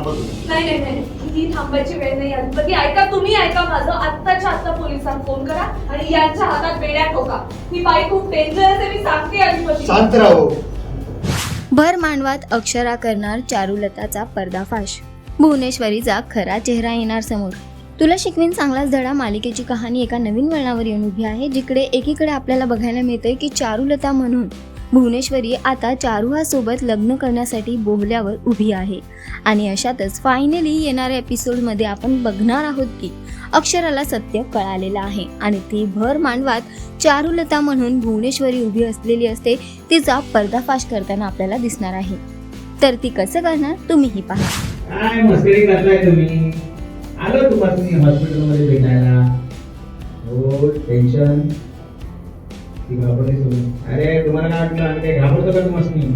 थांबा तुम्ही नाही नाही नाही. ही थांबायची वेळ नाही आली ऐका तुम्ही ऐका माझं. आत्ताच्या आत्ता पोलिसांना फोन करा आणि यांच्या हातात बेड्या ठोका. ही बाई खूप डेंजर आहे मी सांगते अधिपती शांत राहो. भर मांडवात अक्षरा करणार चारुलताचा पर्दाफाश. भुवनेश्वरीचा खरा चेहरा येणार समोर. तुला शिकवीन चांगलाच धडा मालिकेची कहाणी एका नवीन वळणावर येऊन उभी आहे जिकडे एकीकडे आपल्याला बघायला मिळतंय की चारुलता म्हणून. भुवनेश्वरी आता चारुहासोबत लग्न करण्यासाठी बोहल्यावर उभी आहे. आणि अशातच फायनली येणाऱ्या एपिसोडमध्ये आपण बघणार आहोत की अक्षराला सत्य कळालेलं आहे. आणि ती भर मांडवात चारुलता म्हणून भुवनेश्वरी उभी असलेली असते तिचा पर्दाफाश करताना आपल्याला दिसणार आहे. तर ती कसं करणार तुम्हीही पहा. काय मस्करी करताय तुम्ही? आलो तुम्हाला हॉस्पिटलमध्ये भेटायला. हो टेन्शन ती घाबरली तुम्ही अरे तुम्हाला काय वाटलं? आम्ही घाबरतो का तुम्हाला तुम्ही?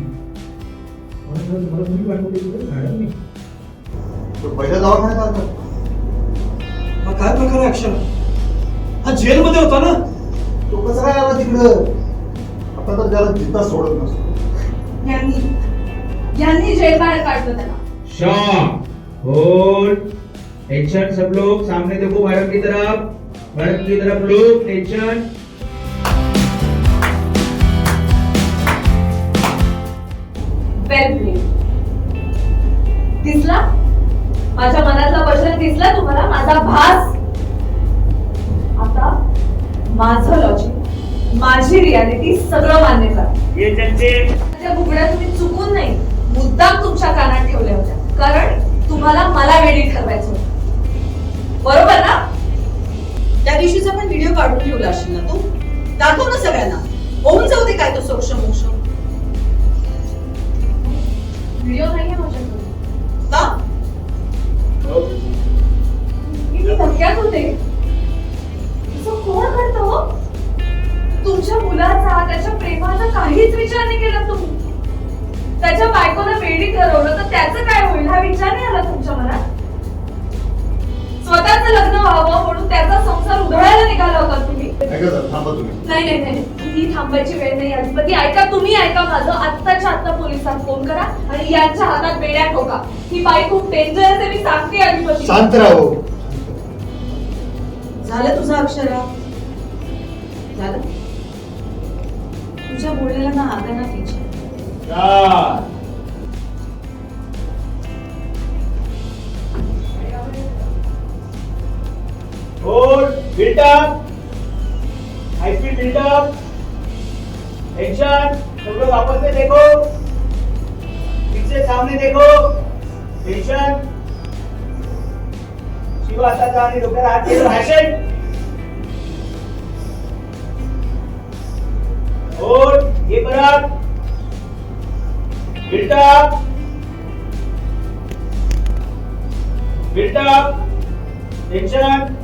मॅडम मी पहिल्या काय प्रकार आहे अक्षर? हा जेलमध्ये होता ना? तो कसा काय आला तिकडं? आता तर त्याला जिद्दा सोडत नसतो. यांनी यांनी जेल बाहेर काढलं त्याला. शॉप होल्ड टेंशन सब लोग सामने देखो मैडम की तरफ. मैडम की तरफ लोग टेंशन दिसला? माझ्या मनातला वचन दिसला तुम्हाला? माझा भास? आता माझं लॉजिक माझी रियालिटी सगळं मान्य करा बुगड्या तुम्ही चुकून नाही मुद्दाम तुमच्या कानात ठेवल्या होत्या. कारण तुम्हाला मला वेडी ठरवायचं होतं. बरोबर ना? त्या दिवशीचा पण व्हिडिओ काढून ठेवला असेल ना तू? दाखव ना सगळ्यांना. होऊन जाऊ दे काय तो सोक्ष मोक्ष ठरवलं तर त्याचं काय होईल? हा विचार नाही आला तुमच्या मनात? स्वतःच लग्न व्हावं म्हणून त्याचा संसार उधळायला निघाला होता तुम्ही. नाही नाही नाही ही थांबायची वेळ नाही बघी ऐका तुम्ही ऐका माझं. आत्ताच्या आत्ता पोलिसांना फोन करा आणि यांच्या हातात बेड्या ठोका. ही बाई खूप डेंजर आहे मी सांगते अधिपती. शांत राहो. झालं तुझं अक्षरा? झालं? तुझ्या बोलण्याला ना आगा ना teacher buildup up, hyphae tension, सब लोग आपस में देखो, पीछे सामने देखो, टेंशन, शिवा साधारणी और ये बराबर टेंशन